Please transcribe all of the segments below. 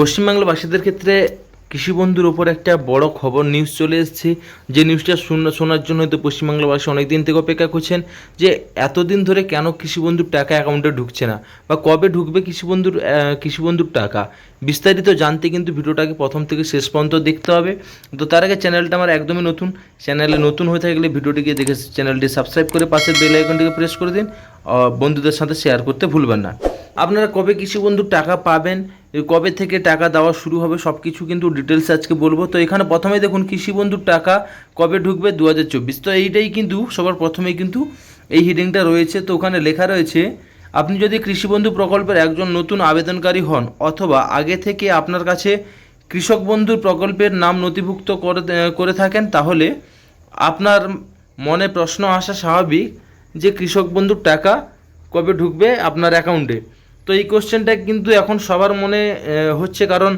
পশ্চিমবাংলাবাসীদের ক্ষেত্রে কৃষি বন্ধুর ওপর একটা বড় খবর নিউজ চলে এসেছে। যে নিউজটা শুন- শোনার জন্য হয়তো পশ্চিমবাংলাবাসী অনেক দিন থেকে অপেক্ষা করছেন যে এতদিন ধরে কেন কৃষি বন্ধুর টাকা অ্যাকাউন্টে ঢুকছে না? বা কবে ঢুকবে কৃষি বন্ধুর কৃষি বন্ধুর টাকা? বিস্তারিত জানতে কিন্তু ভিডিওটাকে প্রথম থেকে শেষ পর্যন্ত দেখতে হবে। তো তার আগে চ্যানেলটা আমার একদমই নতুন। চ্যানেলে নতুন হয়ে থাকলে ভিডিওটিকে দেখে চ্যানেলটি সাবস্ক্রাইব করে পাশের বেল আইকনটিকে প্রেস করে দিন। বন্ধুদের সাথে শেয়ার করতে ভুলবেন না। আপনারা কবে কৃষি বন্ধুর টাকা পাবেন? কবে থেকে টাকা দেওয়া শুরু হবে সব কিছু কিন্তু ডিটেলস আজকে বলব। তো এখানে প্রথমে দেখুন কৃষি বন্ধুর টাকা কবে ঢুকবে দু হাজার চব্বিশ। তো এইটাই কিন্তু সবার প্রথমেই কিন্তু এই হিডিংটা রয়েছে। তো ওখানে লেখা রয়েছে, আপনি যদি কৃষি বন্ধু প্রকল্পের একজন নতুন আবেদনকারী হন অথবা আগে থেকে আপনার কাছে কৃষক বন্ধুর প্রকল্পের নাম নথিভুক্ত করে করে থাকেন, তাহলে আপনার মনে প্রশ্ন আসা স্বাভাবিক যে কৃষক বন্ধুর টাকা কবে ঢুকবে আপনার অ্যাকাউন্টে তো এই কোশ্চেনটা কিন্তু এখন সবার মনে হচ্ছে কারণ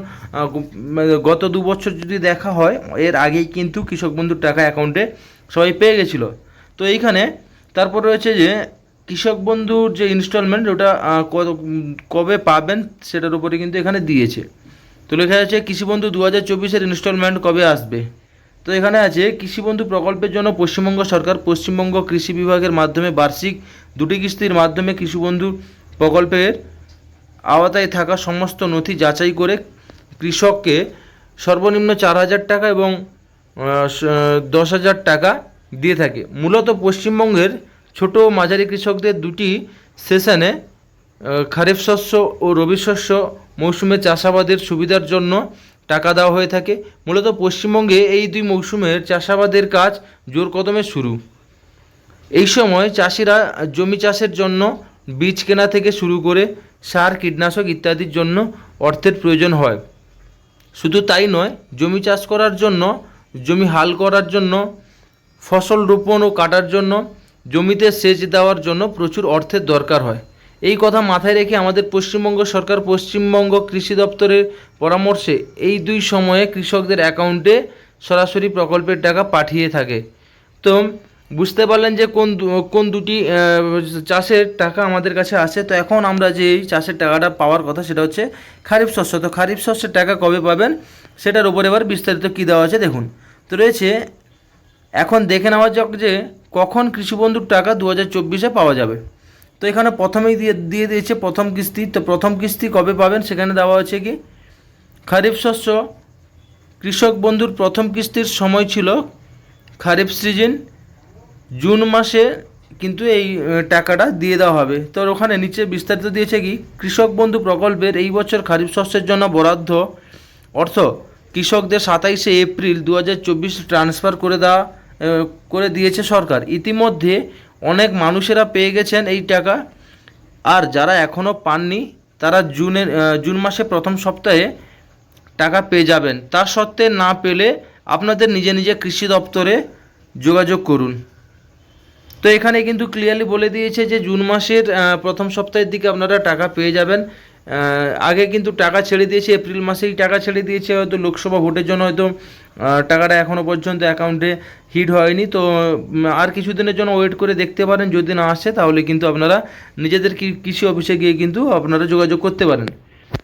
মানে গত দু বছর যদি দেখা হয়, এর আগেই কিন্তু কৃষক বন্ধুর টাকা অ্যাকাউন্টে সবাই পেয়ে গেছিল। তো এইখানে তারপর রয়েছে যে, কৃষক বন্ধুর যে ইনস্টলমেন্ট ওটা কবে পাবেন সেটার উপরে কিন্তু এখানে দিয়েছে। তো লেখা আছে কৃষিবন্ধু দু হাজার চব্বিশের ইনস্টলমেন্ট কবে আসবে? তো এখানে আছে কৃষিবন্ধু প্রকল্পের জন্য পশ্চিমবঙ্গ সরকার পশ্চিমবঙ্গ কৃষি বিভাগের মাধ্যমে বার্ষিক দুটি কিস্তির মাধ্যমে কৃষিবন্ধু প্রকল্পের আওতায় থাকা সমস্ত নথি যাচাই করে কৃষককে সর্বনিম্ন চার হাজার টাকা এবং দশ হাজার টাকা দিয়ে থাকে। মূলত পশ্চিমবঙ্গের ছোট ও মাঝারি কৃষকদের দুটি সেশনে খারিফ শস্য ও রবি শস্য মৌসুমে চাষাবাদের সুবিধার জন্য টাকা দেওয়া হয়ে থাকে। মূলত পশ্চিমবঙ্গে এই দুই মৌসুমের চাষাবাদের কাজ জোর কদমে শুরু। এই সময় চাষিরা জমি চাষের জন্য বীজ কেনা থেকে শুরু করে সার, কীটনাশক ইত্যাদির জন্য অর্থের প্রয়োজন হয়। শুধু তাই নয়, জমি চাষ করার জন্য, জমি হাল করার জন্য, ফসল রোপণ ও কাটার জন্য, জমিতে সেচ দেওয়ার জন্য প্রচুর অর্থের দরকার হয়। এই কথা মাথায় রেখে আমাদের পশ্চিমবঙ্গ সরকার পশ্চিমবঙ্গ কৃষি দপ্তরের পরামর্শে এই দুই সময়ে কৃষকদের অ্যাকাউন্টে সরাসরি প্রকল্পের টাকা পাঠিয়ে থাকে। তো বুঝতে পারলেন যে কোন কোন দুটি চাষের টাকা আমাদের কাছে আছে। তো এখন আমরা যে এই চাষের টাকাটা পাওয়ার কথা সেটা হচ্ছে খারিফ শস্য। তো খারিফ শস্যের টাকা কবে পাবেন সেটার উপর এবার বিস্তারিত কী দেওয়া আছে দেখুন। তো রয়েছে, এখন দেখে নেওয়া যাক যে কখন কৃষিবন্ধুর টাকা দু হাজার চব্বিশে পাওয়া যাবে। তো এখানে প্রথমেই দিয়ে দিয়ে দিয়েছে প্রথম কিস্তি। তো প্রথম কিস্তি কবে পাবেন সেখানে দেওয়া হচ্ছে কি? খারিফ শস্য, কৃষক বন্ধুর প্রথম কিস্তির সময় ছিল খারিফ সিজন। জুন মাসে কিন্তু এই টাকাটা দিয়ে দেওয়া হবে। তো ওখানে নিচে বিস্তারিত দিয়েছে কি? কৃষক বন্ধু প্রকল্পের এই বছর খারিফ শস্যের জন্য বরাদ্দ। অর্থ, কৃষকদের সাতাইশে এপ্রিল দু হাজার চব্বিশ ট্রান্সফার করে দেওয়া করে দিয়েছে সরকার। ইতিমধ্যে অনেক মানুষেরা পেয়ে গেছেন এই টাকা। আর যারা এখনও পাননি, তারা জুনের জুন মাসে প্রথম সপ্তাহে টাকা পেয়ে যাবেন। তা সত্ত্বে না পেলে আপনাদের নিজে নিজে কৃষি দপ্তরে যোগাযোগ করুন। তো এখানে কিন্তু ক্লিয়ারলি বলে দিয়েছে যে জুন মাসের প্রথম সপ্তাহের দিকে আপনারা টাকা পেয়ে যাবেন। আগে কিন্তু টাকা ছেড়ে দিয়েছে, এপ্রিল মাসেই টাকা ছেড়ে দিয়েছে, হয়তো লোকসভা ভোটের জন্য হয়তো টাকাটা এখনও পর্যন্ত অ্যাকাউন্টে হিট হয়নি। তো আর কিছুদিনের জন্য ওয়েট করে দেখতে পারেন, যদি না আসে তাহলে কিন্তু আপনারা নিজেদের কৃষি অফিসে গিয়ে কিন্তু আপনারা যোগাযোগ করতে পারেন।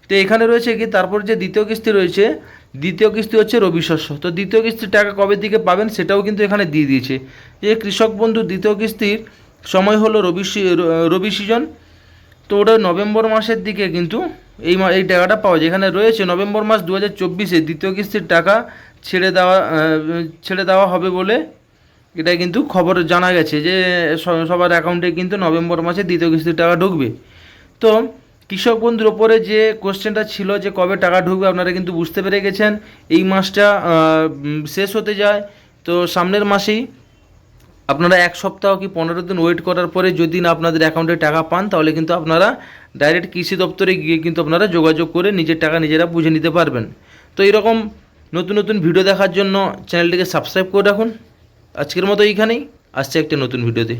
তো এখানে রয়েছে কি, তারপর যে দ্বিতীয় কিস্তি রয়েছে দ্বিতীয় কিস্তি হচ্ছে রবি শস্য। তো দ্বিতীয় কিস্তির টাকা কবে দিকে পাবেন সেটাও কিন্তু এখানে দিয়ে দিয়েছে। যে কৃষক বন্ধু দ্বিতীয় কিস্তির সময় হলো রবি রবি সিজন। তো ওটা নভেম্বর মাসের দিকে কিন্তু এই এই টাকাটা পাওয়া যায়। এখানে রয়েছে নভেম্বর মাস দু হাজার চব্বিশে দ্বিতীয় কিস্তির টাকা ছেড়ে দেওয়া ছেড়ে দেওয়া হবে বলে এটা কিন্তু খবর জানা গেছে যে সবার অ্যাকাউন্টে কিন্তু নভেম্বর মাসে দ্বিতীয় কিস্তির টাকা ঢুকবে। তো কৃষক বন্ধুর ওপরে যে কোশ্চেনটা ছিল যে কবে টাকা ঢুকবে, আপনারা কিন্তু বুঝতে পেরে গেছেন। এই মাসটা শেষ হতে যায়। তো সামনের মাসেই আপনারা এক সপ্তাহ কি পনেরো দিন ওয়েট করার পরে যদি না আপনাদের অ্যাকাউন্টে টাকা পান, তাহলে কিন্তু আপনারা ডাইরেক্ট কৃষি দপ্তরে গিয়ে কিন্তু আপনারা যোগাযোগ করে নিজের টাকা নিজেরা বুঝে নিতে পারবেন। তো এরকম নতুন নতুন ভিডিও দেখার জন্য চ্যানেলটিকে সাবস্ক্রাইব করে রাখুন। আজকের মতো এইখানেই। আসছে একটা নতুন ভিডিওতে